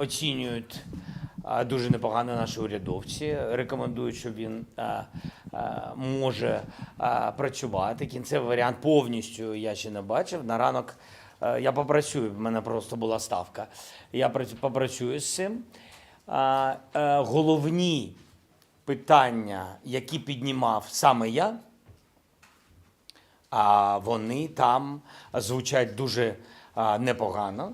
оцінюють дуже непогано наші урядовці. Рекомендують, що він може працювати. Кінцевий варіант повністю я ще не бачив. На ранок я попрацюю. В мене просто була ставка. Я попрацюю з цим. Е, головні питання, які піднімав саме я, а вони там звучать дуже непогано.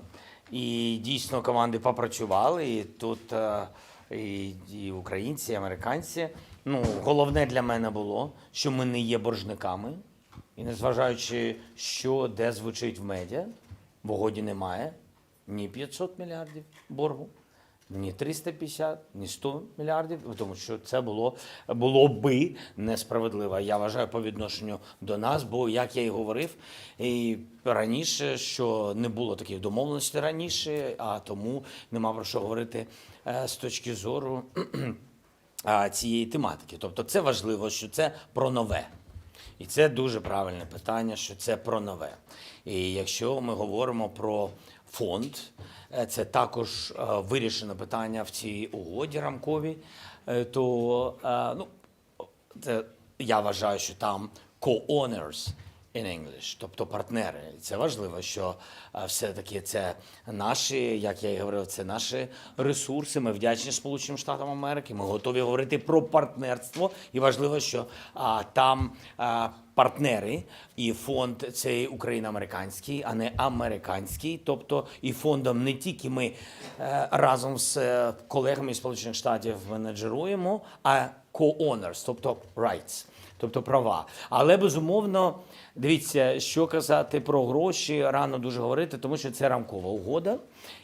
І дійсно команди попрацювали. І тут і, і українці, і американці. Ну, головне для мене було, що ми не є боржниками. І незважаючи, що де звучить в медіа, в угоді немає ні 500 мільярдів боргу, ні 350, ні 100 мільярдів, тому що це було, було би несправедливо. Я вважаю по відношенню до нас, бо як я і говорив і раніше, що не було таких домовленостей раніше, а тому нема про що говорити е, з точки зору цієї тематики. Тобто, це важливо, що це про нове. І це дуже правильне питання, що це про нове. І якщо ми говоримо про фонд, е, це також е, вирішено питання в цій угоді рамковій, е, то ну, це, я вважаю, що там co-owners in English, тобто партнери. І Це важливо, що все-таки це наші, як я і говорив, це наші ресурси. Ми вдячні Сполученим Штатам Америки. Ми готові говорити про партнерство. І важливо, що а, там а, партнери і фонд цей україно-американський, а не американський. Тобто і фондом не тільки ми е, разом з е, колегами Сполучених Штатів менеджеруємо, а co-owners, тобто rights тобто права. Але безумовно, дивіться, що казати про гроші рано дуже говорити, тому що це рамкова угода.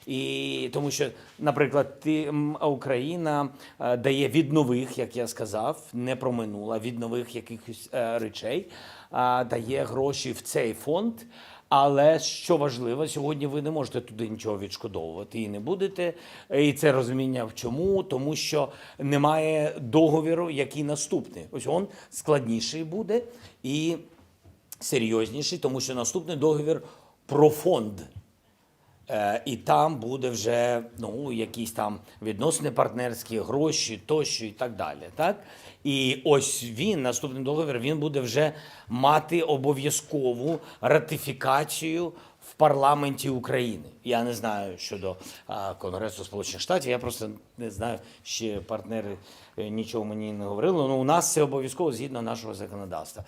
І тому що, наприклад, ти, Україна е, дає від нових, як я сказав, не про минуле, від нових якихось е, речей, а дає гроші в цей фонд. Але що важливо, сьогодні ви не можете туди нічого відшкодовувати і не будете. І це розуміння в чому? Тому що немає договіру, який наступний. Ось він складніший буде і серйозніший, тому що наступний договір про фонд. Е, І там буде вже ну, якісь там відносини партнерські, гроші тощо і так далі. Так? І ось він, наступний договір, він буде вже мати обов'язкову ратифікацію в парламенті України. Я не знаю щодо Конгресу Сполучених Штатів, я просто не знаю, ще партнери е, нічого мені не говорили. Ну, у нас це обов'язково згідно нашого законодавства.